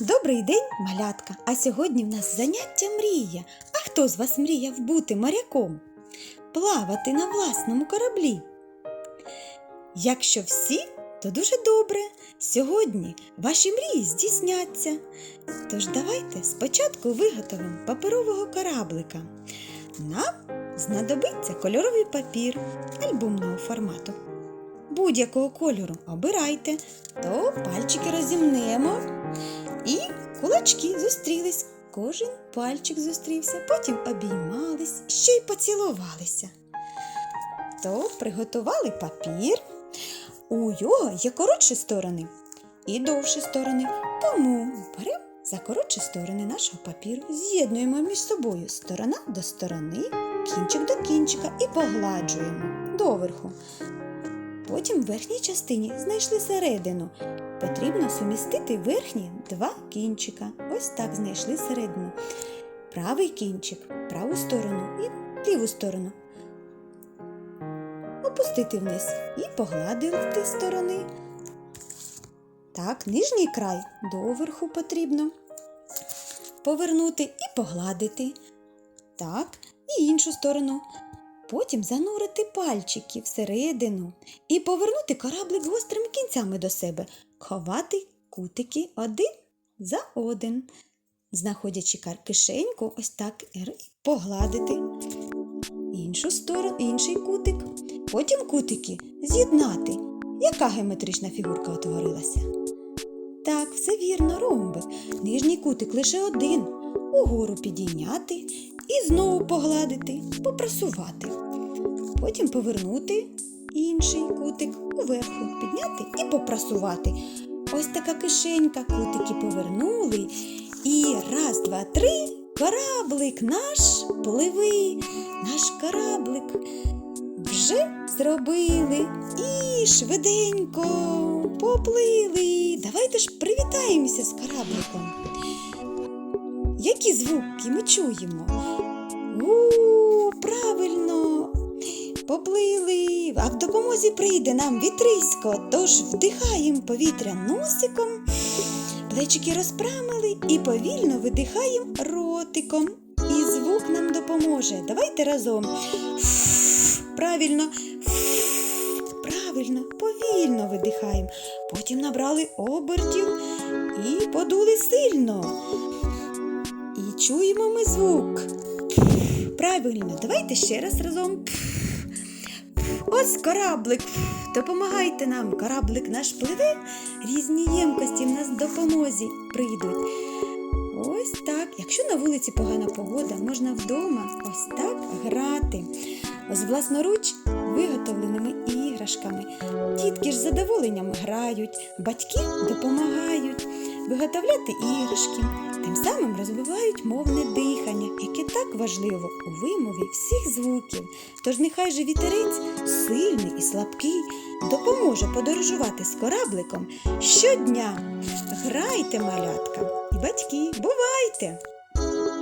Добрий день, малятка! А сьогодні в нас заняття мрія. А хто з вас мріяв бути моряком? Плавати на власному кораблі? Якщо всі, то дуже добре. Сьогодні ваші мрії здійсняться. Тож давайте спочатку виготовимо паперового кораблика. Нам знадобиться кольоровий папір альбомного формату. Будь-якого кольору обирайте, то пальчики розімнемо. І кулачки зустрілись. Кожен пальчик зустрівся, потім обіймались, ще й поцілувалися. То приготували папір. У його є коротші сторони і довші сторони. Тому беремо за коротші сторони нашого папіру, з'єднуємо між собою сторона до сторони, кінчик до кінчика і погладжуємо доверху. Потім в верхній частині знайшли середину. Потрібно сумістити верхні два кінчика. Ось так знайшли середину. Правий кінчик, праву сторону і ліву сторону. Опустити вниз і погладити сторони. Так, нижній край доверху потрібно повернути і погладити. Так, і іншу сторону. Потім занурити пальчики всередину і повернути кораблик гострими кінцями до себе, ховати кутики один за один, знаходячи кишеньку, ось так погладити іншу сторону, інший кутик. Потім кутики з'єднати. Яка геометрична фігурка утворилася? Так, все вірно, ромбик. Нижній кутик лише один. Угору підійняти і знову погладити, попрасувати. Потім повернути інший кутик уверху, підняти і попрасувати. Ось така кишенька, кутики повернули. І раз, два, три. Кораблик наш пливи, наш кораблик вже зробили і швиденько поплили. Давайте ж привітаємося з корабликом. Які звуки ми чуємо? У, правильно. Поплили, а в допомозі прийде нам вітрисько, тож вдихаємо повітря носиком, плечики розпрямили і повільно видихаємо ротиком. І звук нам допоможе. Давайте разом. Правильно, правильно, повільно видихаємо. Потім набрали обертів і подули сильно. І чуємо ми звук. Правильно, давайте ще раз разом. Ось кораблик. Допомагайте нам. Кораблик наш пливе. Різні ємкості в нас допомозі прийдуть. Ось так. Якщо на вулиці погана погода, можна вдома ось так грати. З власноруч виготовленими іграшками. Дітки ж задоволенням грають, батьки допомагають виготовляти іграшки, тим самим розвивають мовне дихання, яке так важливо у вимові всіх звуків. Тож нехай же вітерець сильний і слабкий допоможе подорожувати з корабликом щодня. Грайте, малятка, і батьки, бувайте!